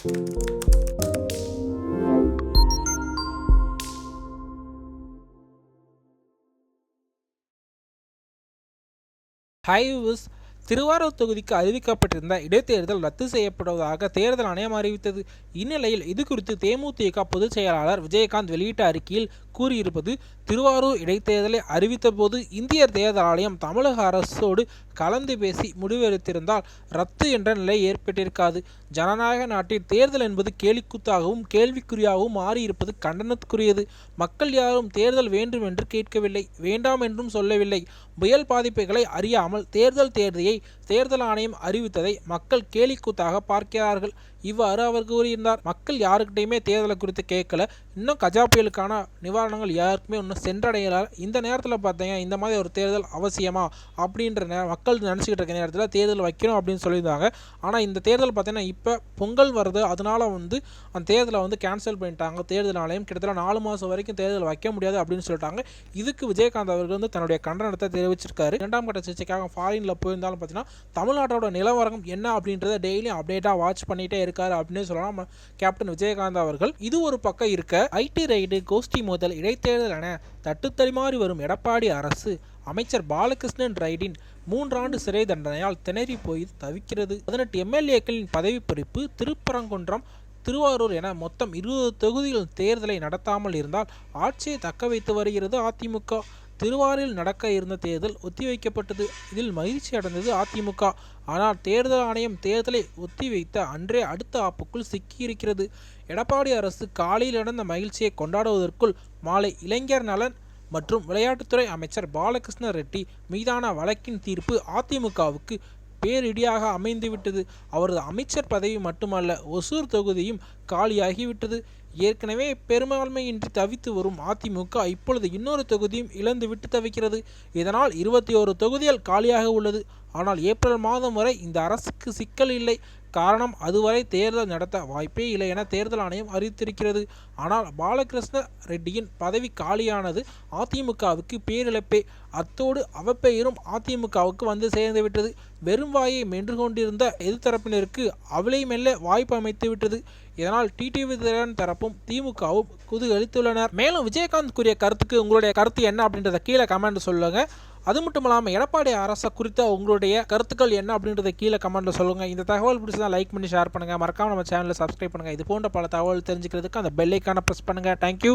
ஹைவிஸ் திருவாரூர் தொகுதிக்கு அறிவிக்கப்பட்டிருந்த இடைத்தேர்தல் ரத்து செய்யப்படுவதாக தேர்தல் ஆணையம் அறிவித்தது. இந்நிலையில் இது குறித்து தேமுதிக பொதுச் செயலாளர் விஜயகாந்த் வெளியிட்ட அறிக்கையில் கூறியிருப்பது திருவாரூர் இடைத்தேர்தலை அறிவித்தபோது இந்திய தேர்தல் ஆணையம் தமிழக அரசோடு கலந்து பேசி முடிவெடுத்திருந்தால் ரத்து என்ற நிலை ஏற்பட்டிருக்காது. ஜனநாயக நாட்டில் தேர்தல் என்பது கேலிக்கூத்தாகவும் கேள்விக்குறியாகவும் மாறியிருப்பது கண்டனத்துக்குரியது. மக்கள் யாரும் தேர்தல் வேண்டும் என்று கேட்கவில்லை வேண்டாம் என்றும் சொல்லவில்லை. புயல் பாதிப்புகளை அறியாமல் தேர்தல் தேர்தியை தேர்தல் ஆணையம் அறிவித்ததை மக்கள் கேலிக்கூத்தாக பார்க்கிறார்கள். இவ்வாறு அவர் கூறியிருந்தார். மக்கள் யாருக்கிட்டையுமே தேர்தலை குறித்து கேட்கல. இன்னும் கஜா புயலுக்கான நிவாரணங்கள் யாருக்குமே இன்னும் சென்றடையல. இந்த நேரத்தில் பார்த்தீங்க இந்த மாதிரி ஒரு தேர்தல் அவசியமா? அப்படின்ற நே மக்கள் நினச்சிக்கிட்டு இருக்க நேரத்தில் தேர்தல் வைக்கணும் அப்படின்னு சொல்லியிருந்தாங்க. ஆனால் இந்த தேர்தல் பார்த்தீங்கன்னா இப்போ பொங்கல் வருது. அதனால வந்து அந்த தேர்தலை வந்து கேன்சல் பண்ணிட்டாங்க. தேர்தல் ஆணையம் கிட்டத்தட்ட நாலு மாதம் வரைக்கும் தேர்தல் வைக்க முடியாது அப்படின்னு சொல்லிட்டாங்க. இதுக்கு விஜயகாந்த் அவர்கள் வந்து தன்னுடைய கண்டனத்தை தெரிவிச்சிருக்காரு. இரண்டாம் கட்ட சிகிச்சைக்காக ஃபாரினில் போயிருந்தாலும் பார்த்தீங்கன்னா தமிழ்நாட்டோட நிலவரம் என்ன அப்படின்றத டெய்லியும் அப்டேட்டாக வாட்ச் பண்ணிகிட்டே இருக்காரு அப்படின்னு சொல்லலாம். கேப்டன் விஜயகாந்த் அவர்கள் இது ஒரு பக்கம் இருக்க ஐடி ரைடு கோஷ்டி மோதல் இடைத்தேர்தல் என தட்டுத்தறிமாறி வரும் எடப்பாடி அரசு அமைச்சர் பாலகிருஷ்ணன் ரைடின் மூன்றாண்டு சிறை தண்டனையால் திணறி போய் தவிக்கிறது. பதினெட்டு எம்எல்ஏக்களின் பதவி பறிப்பு திருப்பரங்குன்றம் திருவாரூர் என மொத்தம் இருபது தொகுதிகள் தேர்தலை நடத்தாமல் இருந்தால் ஆட்சியை தக்க வைத்து வருகிறது அதிமுக. திருவாரூரில் நடக்க இருந்த தேர்தல் ஒத்திவைக்கப்பட்டது. இதில் மகிழ்ச்சி அடைந்தது அதிமுக. ஆனால் தேர்தல் ஆணையம் தேர்தலை ஒத்திவைத்த அன்றே அடுத்த ஆப்புக்குள் சிக்கியிருக்கிறது. எடப்பாடி அரசு காலையில் நடந்த மகிழ்ச்சியை கொண்டாடுவதற்குள் மாலை இளைஞர் நலன் மற்றும் விளையாட்டுத்துறை அமைச்சர் பாலகிருஷ்ண ரெட்டி மீதான வழக்கின் தீர்ப்பு அதிமுகவுக்கு பேரிடியாக அமைந்துவிட்டது. அவரது அமைச்சர் பதவி மட்டுமல்ல ஒசூர் தொகுதியும் காலியாகிவிட்டது. ஏற்கனவே பெரும்பான்மையின்றி தவித்து வரும் அதிமுக இப்பொழுது இன்னொரு தொகுதியும் இழந்துவிட்டு தவிக்கிறது. இதனால் இருபத்தி ஓரு தொகுதிகள் காலியாக உள்ளது. ஆனால் ஏப்ரல் மாதம் வரை இந்த அரசுக்கு சிக்கல் இல்லை. காரணம் அதுவரை தேர்தல் நடத்த வாய்ப்பே இல்லை என தேர்தல் ஆணையம் அறிவித்திருக்கிறது. ஆனால் பாலகிருஷ்ண ரெட்டியின் பதவி காலியானது அதிமுகவுக்கு பேரிழப்பே. அத்தோடு அவப்பெயரும் அதிமுகவுக்கு வந்து சேர்ந்துவிட்டது வெறும் வாயை மென்று கொண்டிருந்த எதிர்த்தரப்பினருக்கு அவளை மெல்ல வாய்ப்பு அமைத்து விட்டது. இதனால் டிடிவி திறன் தரப்பும் திமுகவும் குதூகலித்துள்ளனர் மேலும் விஜயகாந்த் கூறிய கருத்துக்கு உங்களுடைய கருத்து என்ன அப்படின்றத கீழே கமெண்ட் சொல்லுங்க. அது மட்டும் இல்லாமல் எடப்பாடி அரசை குறித்த உங்களுடைய கருத்துக்கள் என்ன அப்படின்றத கீழே கமெண்ட்டில் சொல்லுங்கள் இந்த தகவல் பிடிச்சதான் லைக் பண்ணி ஷேர் பண்ணுங்கள் மறக்காம நம்ம சேனலை சப்ஸ்கிரைப் பண்ணுங்கள் இது போன்ற பல தகவல் தெரிஞ்சுக்கிறதுக்கு அந்த பெல்லைக்கான ப்ரெஸ் பண்ணுங்கள் தேங்க்யூ